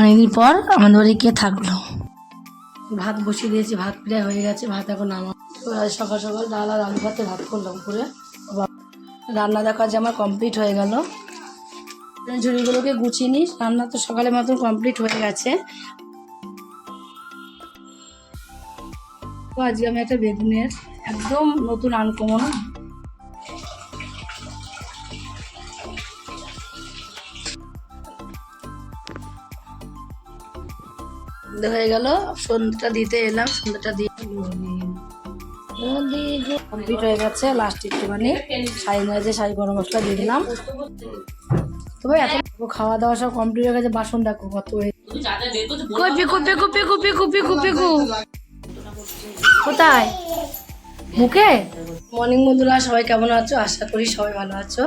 অনেকদিন পর আমাদের বাড়ি কে থাকল। ভাত বসিয়ে দিয়েছি, ভাত প্রায় হয়ে গেছে, ভাত এখন নামা সকাল সকাল ডাল আর আলু ভাতে ভাত করলাম করে। রান্না দেখা যে আমার কমপ্লিট হয়ে গেল। ঝুড়িগুলোকে গুছিয়ে নিই, রান্না তো সকালের মতন কমপ্লিট হয়ে গেছে। আজকে আমি একটা বেগুনের একদম নতুন আনকমন সন্ধে হয়ে গেল। সন্ধ্যাটা দিতে এলাম সন্ধ্যাটা দিয়ে কমপ্লিট হয়ে গেছে লাস্ট একটুখানি। সাই মাঝে সাই গরম মশলা দিয়ে দিলাম। তবে এত খাওয়া দাওয়া সব কমপ্লিট হয়ে গেছে। বাসন দেখো কত কুপি কুপি কুপি কুপি কুপি কুপি কু কোথায়? মুখে? মর্নিং বন্ধুরা সবাই কেমন আছো? আশা করি সবাই ভালো আছো।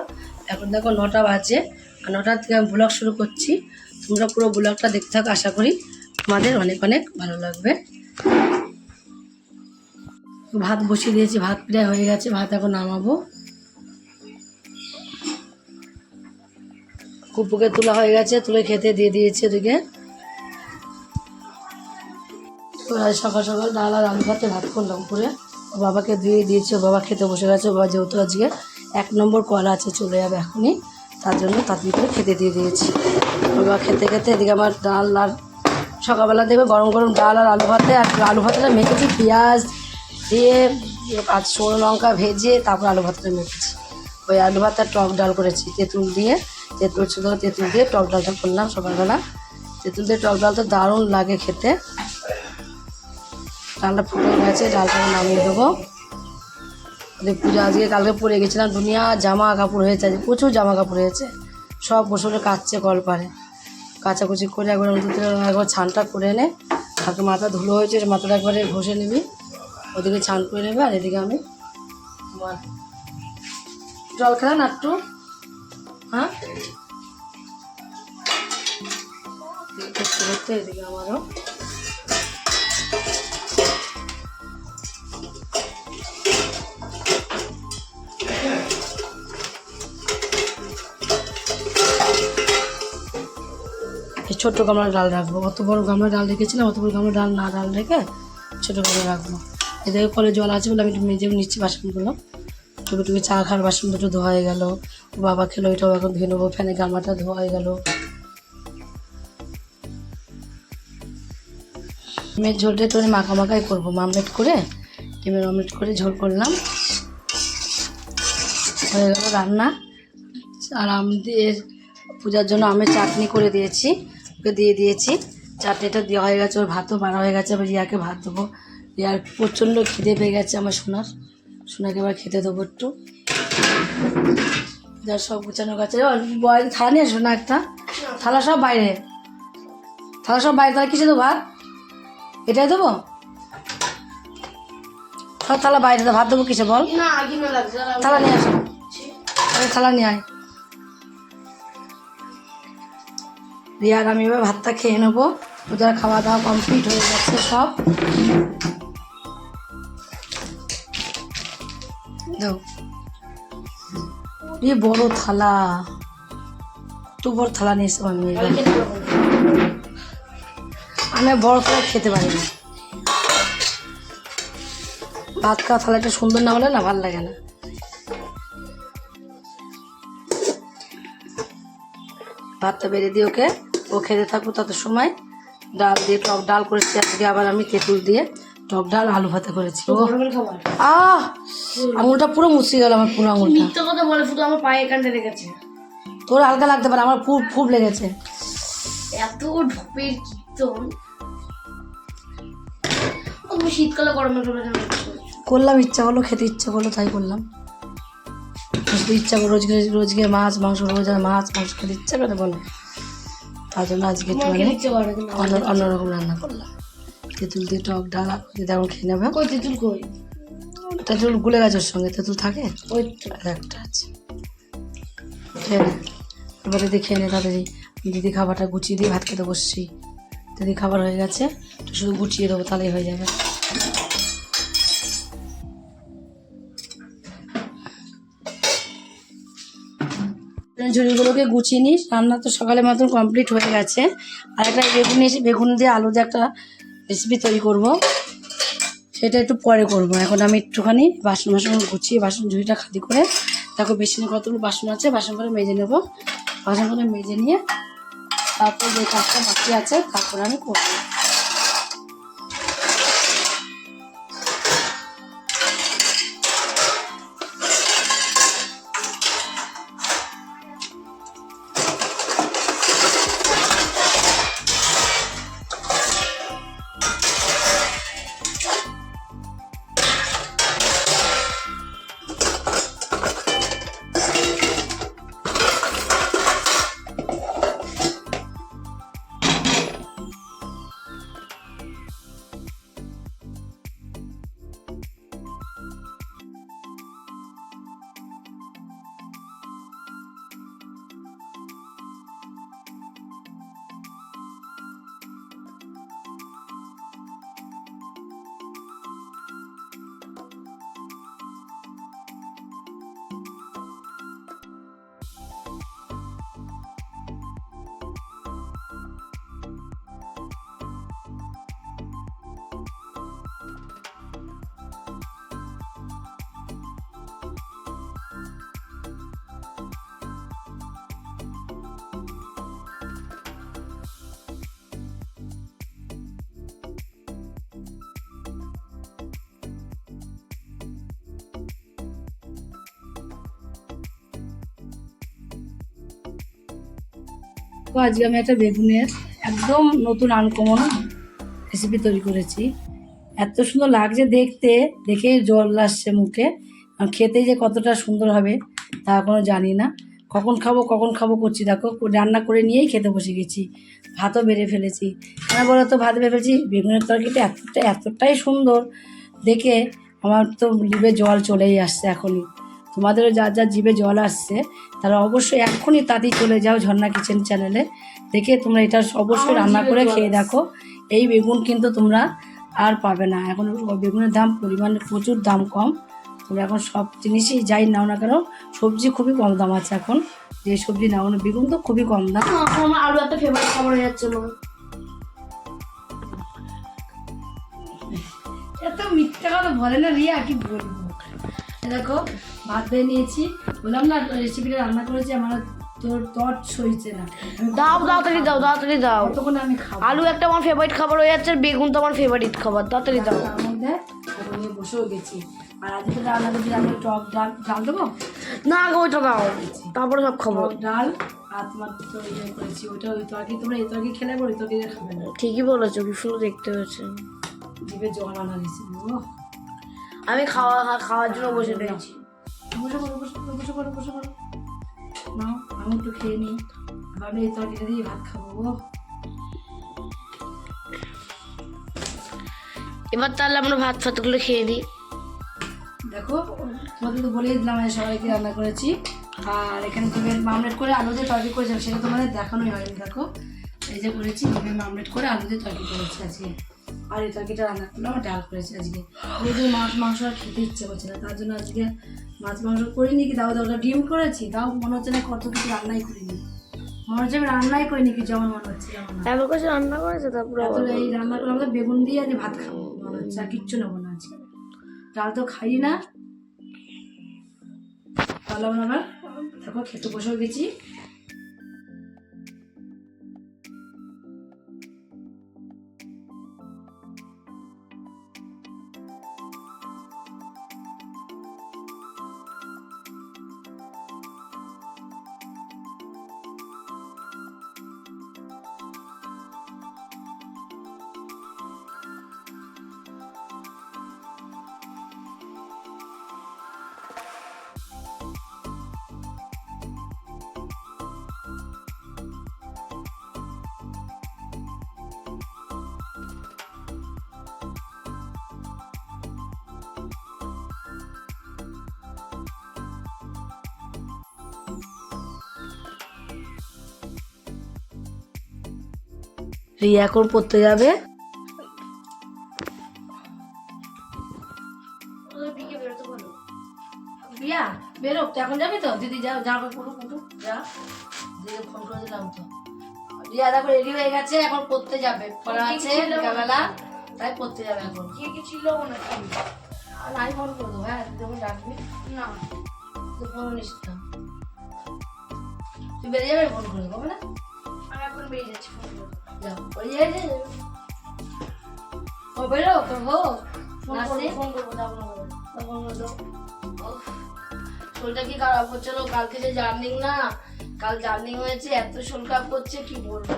এখন দেখো নটা বাজে। আর নটার থেকে আমি ব্লগ শুরু করছি। তোমরা পুরো ব্লগটা দেখতে থাকো আশা করি। তোমাদের অনেক অনেক ভালো লাগবে। ভাত বসিয়ে দিয়েছি, ভাত প্রায় হয়ে গেছে, ভাত এখন নামাবো। কুপুকে তোলা হয়ে গেছে, তুলে খেতে দিয়ে দিয়েছে ওদিকে। তো সকাল সকাল ডাল আর আলু ভাতে ভাত করলাম করে বাবাকে দিয়ে দিয়েছে বাবা খেতে বসে গেছে বাবা যেহেতু আজকে এক নম্বর কল আছে, চলে যাবে এখনই। তার জন্য তাড়াতাড়ি করে খেতে দিয়ে দিয়েছি। বাবা খেতে খেতে এদিকে আমার ডাল আর সকালবেলা দেখবে গরম গরম ডাল আর আলু ভাতে, আর আলু ভাতটা মেখেছি পেঁয়াজ দিয়ে আর শুকনো লঙ্কা ভেজে তারপর আলু ভাতটা মেখেছি। ওই আলু ভাতটা টক ডাল করেছি, তেঁতুল দিয়ে, তেঁতুল ছিল তেঁতুল দিয়ে টক ডালটা করলাম সকালবেলা। তেঁতুল দিয়ে টক ডাল তো দারুণ লাগে খেতে। ডালটা ফুটে গেছে ডালটা নামিয়ে দেবো। পুজো, আজকে কালকে পরে গেছিলাম দুনিয়া, জামা কাপড় হয়েছে প্রচুর জামা কাপড় হয়েছে। সব বসে কাচছে কল পারে কাচাকুচি করে একবার একবার ছানটা করে এনে তারপর মাথা ধুলো হয়েছে মাথাটা একবারে ঘষে নিবি। ওদিকে ছান করে নেবে আর এদিকে আমি জল খেলাম একটু? হ্যাঁ? করতে এদিকে আমারও। ছোট্ট গামলার ডাল রাখব। অত বড় গামলার ডাল রেখেছিলাম, অত বড় গামলার ডাল না ডাল রেখে ছোটো গামলা রাখব। এদিকে কলে জল আছে বলে আমি একটু মেজে নিচ্ছি বাসনগুলো টুকু টুকু চা খাওয়ার বাসন দুটো ধোয়া হয়ে গেল। বাবা খেলো ওইটাও এখন ধুয়ে নেব, ফ্যানে গামলাটা ধোয়া হয়ে গেল। ডিমের ঝোলটা একটু মাখা মাখাই করব মামলেট করে, ডিমের অমলেট করে ঝোল করলাম। হয়ে গেল রান্না। আর আমাদের পূজার জন্য আমের চাটনি করে দিয়েছি। ওকে দিয়ে দিয়েছি। চাটনিটা দেওয়া হয়ে গেছে ওর ভাতও বাড়া হয়ে গেছে আবার রিয়াকে ভাত দেবো। রিয়ার প্রচণ্ড খিদে পেয়ে গেছে আমার সোনার। সোনাকে আবার খেতে দেবো একটু। যার সব গুছানো গেছে। বয় থালা নিয়ে আসো না একটা? থালা সব বাইরে। থালা সব বাইরে তাহলে কিসে দেবো ভাত? এটাই দেবো? থালা বাইরে ভাত দেবো কিসে বল? থালা নিয়ে আসো থালা নিয়ে আয়। রিয়ার আমি এবার ভাতটা খেয়ে নেব। ওদের খাওয়া দাওয়া কমপ্লিট হয়ে গেছে সব। বড় থালা। একটু বড় থালা নিয়ে এসে আমি আমি বড় থালা খেতে পারি না। ভাত খাওয়া থালাটা সুন্দর না হলে না ভালো লাগে না। ভাতটা বেড়ে দিয়ে ওকে। ও খেতে থাকব তত সময়। ডাল দিয়ে টক ডাল করেছি আজকে আবার আমি তেঁতুল দিয়ে টক ডাল আলু ভাতে করেছি। ও আহ আঙুলটা পুরো মুছিয়ে গেল আমার পুরো আঙুলটা। মিথ্যা কথা বলে শুধু আমার পায়ে লেগেছে। তোর হালকা লাগতে পারে আমার খুব খুব লেগেছে। এত ঢপের কীর্তন। শীতকালে গরমে। করলাম ইচ্ছা করল খেতে ইচ্ছা করল তাই করলাম। শুধু ইচ্ছা করো রোজকে রোজকে মাছ মাংস রোজ মাছ মাংস খেতে ইচ্ছা করে বলো তার জন্য আজকে একটু আমার খেতে ইচ্ছে করে না, কিন্তু আমার অন্য অন্যরকম রান্না করলাম। তেঁতুল দিয়ে টক ডাল যদি এখন খেয়ে নেবে। কই তেঁতুল কই? তেঁতুল গুলে গাছের সঙ্গে। তেঁতুল থাকে? ওই। একটা আছে। খেয়ে নে। এবার দিদি খেয়ে নে তাড়াতাড়ি। দিদি খাবারটা গুছিয়ে দিয়ে ভাত খেতে বসছি। দিদি খাবার হয়ে গেছে শুধু গুছিয়ে দেবো তাহলেই হয়ে যাবে। ঝুড়িগুলোকে গুছিয়ে নিই রান্না তো সকালে মতন কমপ্লিট হয়ে গেছে। আর একটা বেগুন এসে বেগুন দিয়ে আলু দিয়ে একটা রেসিপি তৈরি করব। সেটা একটু পরে করব। এখন আমি একটুখানি বাসন বাসন গুছিয়ে বাসন ঝুড়িটা খালি করে দেখো বেশি কতগুলো বাসন আছে। বাসন করে মেজে নেব। বাসন করে মেজে নিয়ে তারপর যে কাজটা বাকি আছে, তারপর আমি করব। তো আজকে আমি একটা বেগুনের একদম নতুন আনকমন রেসিপি তৈরি করেছি। এত সুন্দর লাগছে দেখতে, দেখে জল আসছে মুখে। খেতে যে কতটা সুন্দর হবে তা এখনও জানি না। কখন খাব কখন খাব করছি, দেখো, রান্না করে নিয়েই খেতে বসে গেছি। ভাতও বেড়ে ফেলেছি। কেন বলো তো, ভাত বেড়ে ফেলেছি? বেগুনের তরকারিটা এতটা, এতটাই সুন্দর। দেখে আমার তো লিভে জল চলেই আসছে এখনই। তোমাদেরও যার যা জীবে জল আসছে তারা অবশ্যই এক্ষুনি তাড়াতাড়ি চলে যাও ঝর্ণা কিচেন চ্যানেলে। দেখে তোমরা এটা অবশ্যই রান্না করে খেয়ে দেখো। এই বেগুন কিন্তু তোমরা আর পাবে না। এখন বেগুনের দাম পরিমাণে প্রচুর দাম কম। তোমরা এখন সব জিনিসই যাই নাও না কেন সবজি খুবই কম দাম আছে এখন। যে সবজি নাও না বেগুন তো খুবই কম দাম। আমার আলু একটা ফেভারিট খাবার হয়ে যাচ্ছে এত মিথ্যা কথা বলে না রিয়া কি বলব? দেখো ভাত দিয়ে নিয়েছি। বললাম না রেসিপিটা রান্না করেছি আমার তোর তট সইছে না। দাও তাড়াতাড়ি দাও তাড়াতাড়ি দাও। কতক্ষণ আমি খাব। আলু একটা আমার ফেভারিট খাবার হয়ে যাচ্ছে আর বেগুন তো আমার ফেভারিট খাবার তাড়াতাড়ি দাও মধ্যে নিয়ে বসেও গেছি। আর আজকে রান্না করছি আমি টক ডাল। ডাল দেবো? না আগে ওইটা দাও। তারপরে সব খাব। ডাল আর তোমার তো ইয়ে করেছি ওইটা ওই তরকারি তোমরা এই তরকারি খেলে ওই তরকারি খাবে না। ঠিকই বলেছ কি সুন্দর দেখতে হয়েছে। জিভে জল আনা ও। আমি খাওয়া খাওয়ার জন্য বসে রয়েছি। বসে পড়ো বসে পড়ো বসে পড়ো বসে পড়ো। নাও আমি একটু খেয়ে নিই। ভাবলে এই তরকারিটা দিয়ে ভাত খাব এবার তাহলে আমরা ভাত ফাতগুলো খেয়ে নিই। দেখো তোমাদের তো বলেই দিলাম আমি সবাইকে রান্না করেছি। আর এখানে ডিমের মামলেট করে আলু দিয়ে তরকারি করেছিলাম সেটা তোমাদের দেখানোই হয়নি দেখো। এই যে করেছি ডিমের মামলেট করে আলু দিয়ে তরকারি করেছি আজকে। আর এই তরকারিটা রান্না করলাম ডাল করেছি আজকে। যদি মাছ মাংস আর খেতে ইচ্ছে করছে না তার জন্য আজকে মাছ মাংস করিনি কি তাও দাও ডিম করেছি তাও মনে হচ্ছে না কত কিছু রান্নাই করিনি। মনে হচ্ছে আমি রান্নাই করিনি কি যেমন মনে হচ্ছে। এবার কাছে রান্না করেছে তারপরে এই রান্না করে আমাদের বেগুন দিয়ে আজ ভাত খাব মনে হচ্ছে আর কিচ্ছু নেব না আজকে। ডাল তো খাই না। ভালো আবার দেখো খেতে বসেও গেছি। রিয়া এখন পড়তে যাবে। রিয়া বেরো তুই এখন যাবি তো? দিদি যাও যা ফোন করে দিলাম তো। রিয়া দেখো রেডি হয়ে গেছে এখন পড়তে যাবে। পড়া আছে বিকালবেলা তাই পড়তে যাবে এখন। কি কি ছিল মনে আর নাই ফোন করে দেবো হ্যাঁ ডাকবি। না। তুই ফোন নিস না তুই বেরিয়ে যাবে ফোন করে দেবো না আমি এখন বেরিয়ে যাচ্ছি ফোন করে শরীরটা কি খারাপ কালকে যে জার্নিং না কাল জার্নিং হয়েছে এত শরীর খারাপ কি বলব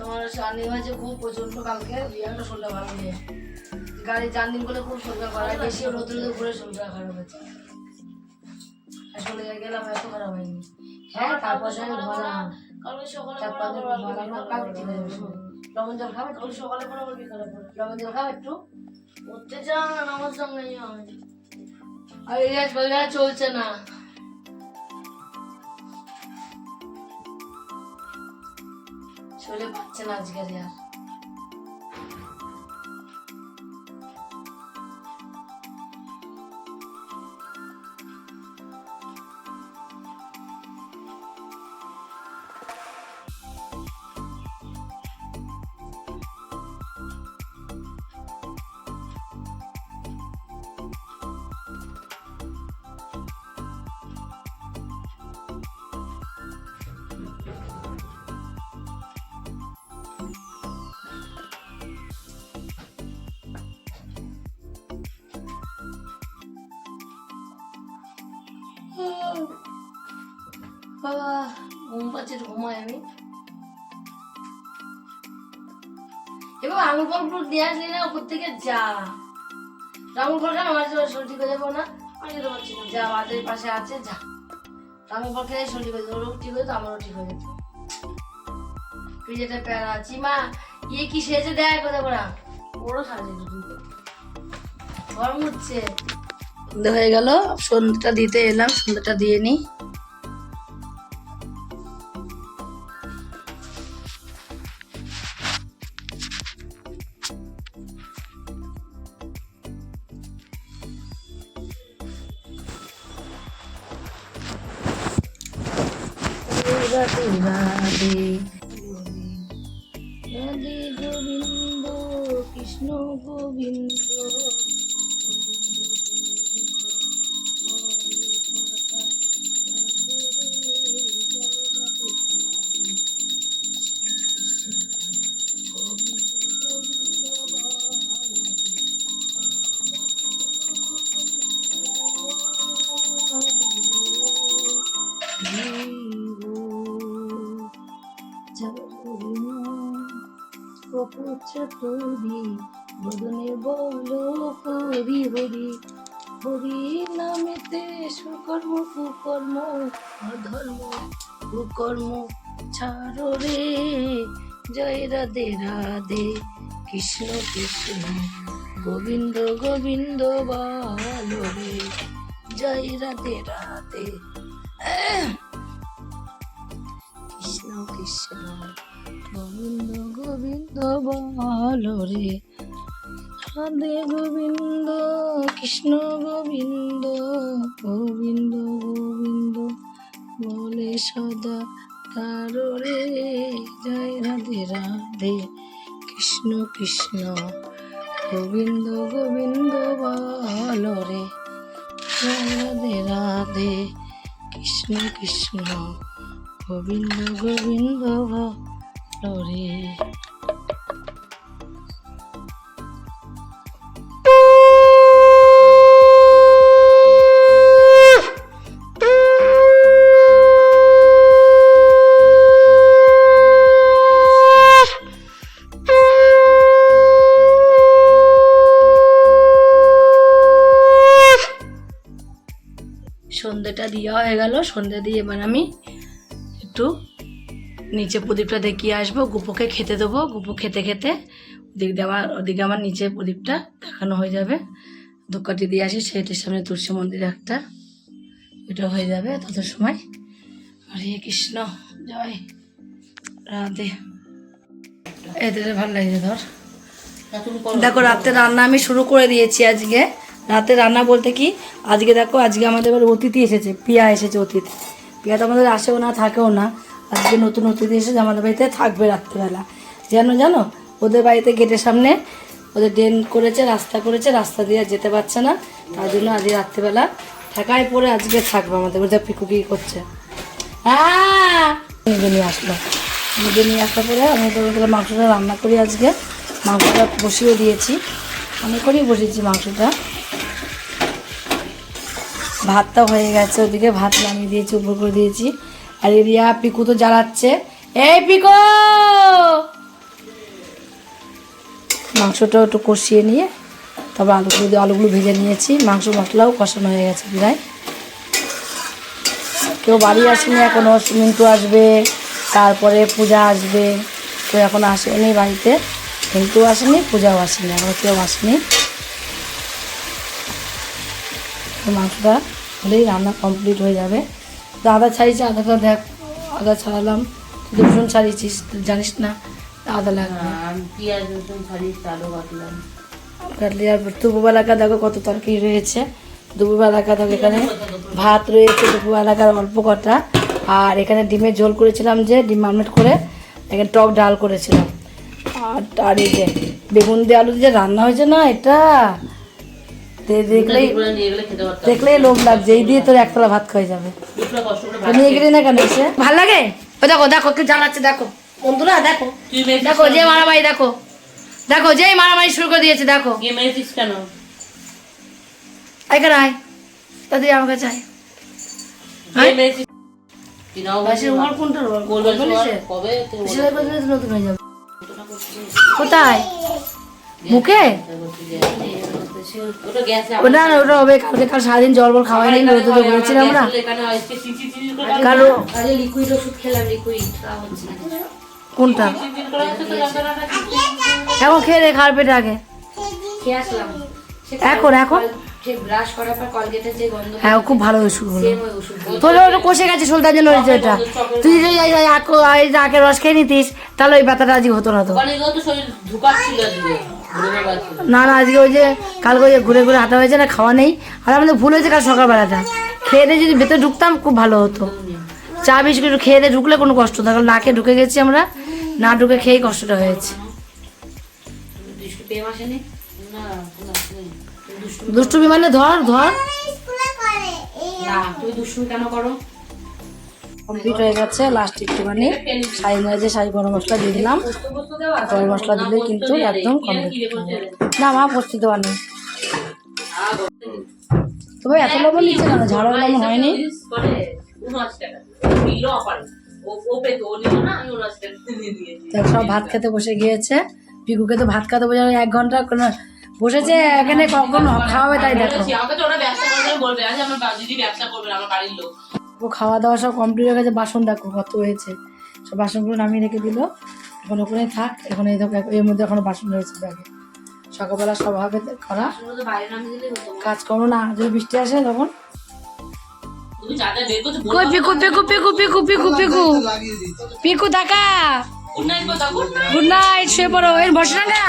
তোমার জার্নিং হয়েছে, খুব প্রচণ্ড কালকে। রিয়াটা শরীরটা ভালো নেই গাড়ি জার্নিং করলে খুব শরীরটা খারাপ বেশি রোদে রোদে ঘুরে শরীরটা খারাপ হয়েছে আসলে গেলাম এত খারাপ হয়নি। হ্যাঁ তারপর সঙ্গে ঘোরা কালকে সকালে লবণ জল খাবে কাল সকালে আবার বিকালে লবণ জল খাবে একটু। পড়তে যাও না নামাজ সঙ্গে আমি আর আজ বইটা চলছে না। চলে পাচ্ছে না আজকের আর। বাবা ঘুম পাচ্ছে ঘুমাই আমি এবার আঙুল ফল ফুল দিয়ে আসলি না উপর থেকে যা আঙুল আমার শরীর ঠিক হয়ে যাব না আমাদের পাশে আছে যা আঙুল ফল শরীর হয়ে যাবে ঠিক হয়ে আমারও ঠিক হয়ে যেত ফ্রিজেতে প্যারা আছি মা ইয়ে কি সেজে দেয় কোথায় করা ওরও সাজে গরম হচ্ছে হয়ে গেল সন্ধ্যাটা দিতে এলাম সন্ধ্যাটা দিয়ে নি রাধে রাধে রাধে গোবিন্দ কৃষ্ণ গোবিন্দ করি বদনে বলো হরি হরি। হরি নামেতে সুকর্ম, কুকর্ম, অধর্ম, কুকর্ম, ছাড়ো রে। জয় রাধে রাধে, কৃষ্ণ কৃষ্ণ, গোবিন্দ গোবিন্দ বলো রে। জয় রাধে রাধে। কৃষ্ণ কৃষ্ণ। গোবিন্দ গোবিন্দ বলো রে। রাধে গোবিন্দ, কৃষ্ণ গোবিন্দ গোবিন্দ গোবিন্দ, বলে সদা তারো রে। জয় রাধে রাধে, কৃষ্ণ কৃষ্ণ, গোবিন্দ গোবিন্দ বলো রে। রাধে রাধে, কৃষ্ণ কৃষ্ণ, গোবিন্দ গোবিন্দ রে সন্ধ্যেটা দেওয়া হয়ে গেল। সন্ধ্যে দিয়ে এবার আমি একটু নিচে প্রদীপটা দেখিয়ে আসব গুপোকে খেতে দেবো। গুপো খেতে খেতে ওদিক দিয়ে আমার ওদিকে আমার নিচে প্রদীপটা দেখানো হয়ে যাবে। ধূপকাঠি দিয়ে আসি সেটির সামনে তুলসী মন্দির একটা। এটা হয়ে যাবে তত সময়। হরে কৃষ্ণ জয় রাধে। এদের ভালো লাগছে ধর। দেখো রাতে রান্না আমি শুরু করে দিয়েছি আজকে। রাতে রান্না বলতে কি আজকে দেখো আজকে আমাদের এবার অতিথি এসেছে পিয়া এসেছে অতিথি। পিয়া তো আমাদের আসেও না থাকেও না। আজকে নতুন অতিথি এসেছে, আমাদের বাড়িতে থাকবে রাত্রিবেলা। যেন জানো? ওদের বাড়িতে গেটের সামনে ওদের ড্রেন করেছে, রাস্তা করেছে, রাস্তা দিয়ে যেতে পারছে না। তার জন্য আজকে রাত্রিবেলা ঠেকায় পরে আজকে থাকবে আমাদের, ওদের পিকু কি করছে। হ্যাঁ নিয়ে আসলো। নিজে নিয়ে আসার পরে আমি মাংসটা রান্না করি আজকে। মাংসটা বসিয়ে দিয়েছি। করেই বসিয়েছি মাংসটা। ভাতটা হয়ে গেছে, ওদিকে ভাত নামিয়ে দিয়েছি, উপর করে দিয়েছি। আর এরিয়া পিকু তো জ্বালাচ্ছে। এই পিকো! মাংসটা একটু কষিয়ে নিয়ে, তারপর আলুগুলো দিয়ে আলুগুলো ভেজে নিয়েছি। মাংস মশলাও কষানো হয়ে গেছে প্রায়। কেউ বাড়ি আসেনি এখনও মিন্টু আসবে, তারপরে পূজা আসবে। কেউ এখন আসেনি বাড়িতে, মিন্টু আসেনি, পূজাও আসেনি এখনও কেউ আসেনি। মাংসটা হলেই রান্না কমপ্লিট হয়ে যাবে। আদা ছাড়িয়েছি আদাটা দেখ আদা ছাড়ালাম। তুই রসুন ছাড়িয়েছিস তুই জানিস না আদা লাগবে। পেঁয়াজ রসুন ছাড়িয়ে আলু কাটলাম। কাটলি আর দুপুরবেলাকার দেখো কত তরকারি রয়েছে। দুপুরবেলাকার দেখো এখানে ভাত রয়েছে দুপুরবেলাকার অল্প কটা। আর এখানে ডিমের ঝোল করেছিলাম যে ডিম আমলেট করে এখানে টক ডাল করেছিলাম। আর আর এই যে বেগুন দিয়ে আলু দিয়ে রান্না হয়েছে না এটা? দেখলেই দেখলেই লোভ লাগছে এই দিয়ে তোর একতলা ভাত খাওয়া যাবে নিয়ে গেলি না কেন এসে ভালো লাগে ও দেখো দেখো কি জ্বালাচ্ছে দেখো বন্ধুরা দেখো দেখো যে মারামারি দেখো দেখো যেই মারামারি শুরু করে দিয়েছে দেখো গিয়ে মেরেছিস কেন এখানে আয় তাদের আমার কাছে আয় হয়ে কোথায় মুখে ওটা না না ওটা হবে কালকে কাল সারাদিন জল বল খাওয়াই নেই রোদে তো চিচি চিচি করে লিকুইড ওষুধ খেলাম লিকুইড না। কোনটা। এখন খেয়ে রে খাওয়ার পেটে আগে খেয়ে আসলাম এখন এখন হ্যাঁ খুব ভালো ওষুধ হলো তোর কষে গেছে সোলতার জন্য হয়েছে এটা তুই যদি আখের রস খেয়ে নিতিস তাহলে ওই ব্যথাটা আজকে হতো না তো না না, আজকে ওই যে কালকে ওই যে ঘুরে ঘুরে হাঁটা হয়েছে না, খাওয়া নেই। আর আমাদের ভুল হয়েছে কাল সকালবেলাটা। খেয়ে যদি ভেতরে ঢুকতাম, খুব ভালো হতো। চা, বিস্কুট খেয়ে দিয়ে ঢুকলে কোনো কষ্ট না, কারণ না খেয়ে ঢুকে গেছি আমরা, না ঢুকে খেয়েই কষ্টটা হয়েছে। দুষ্টু বিমানে ধর ধর। তুমি দুষ্টু কেন করো? কমপ্লিট হয়ে গেছে লাস্ট একটুখানি। সাই মাঝে সাই গরম মশলা দিয়ে দিলাম। গরম মশলা দিলে কিন্তু একদম কমপ্লিট না, মা বসতে দেওয়া নেই। তবে এত লবণ নিচ্ছে কেন? ঝাড়া লবণ হয়নি। সব ভাত খেতে বসে গিয়েছে। পিকুকে তো ভাত খেতে বসে এক ঘণ্টা কোনো বসেছে, এখানে কখন খাওয়াবে তাই দেখো। আমাকে তো ওরা ব্যবসা করবে বলবে, আজ আমার দিদি ব্যবসা করবে, আমার বাড়ির লোক। ও খাওয়া দাওয়া সব কমপ্লিট হয়ে গেছে, বাসন দেখো কত হয়েছে। সব বাসনগুলো নামিয়ে রেখে দিল। এখন ওখানে থাক, এখন এই দেখো, এর মধ্যে এখনও বাসন রয়েছে ব্যাগে। সকালবেলা সব হবে করা তো, করো। না, যদি বৃষ্টি আসে তখন। কই পিকু পিকু টাকা গুড নাইট না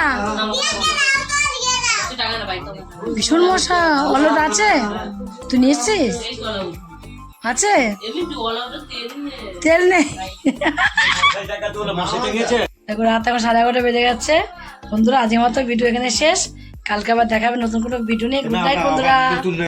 ভীষণ মশা অলট আছে? তুই নিয়ে এসছিস? এই চলো আছে? তেল নেই। দেখো রাত এখন সাড়ে এগারোটা বেজে গেছে। বন্ধুরা আজকের মতো ভিডিও এখানে শেষ। কালকে আবার দেখাবে নতুন কোনো ভিডিও নিয়ে। গুড নাইট বন্ধুরা।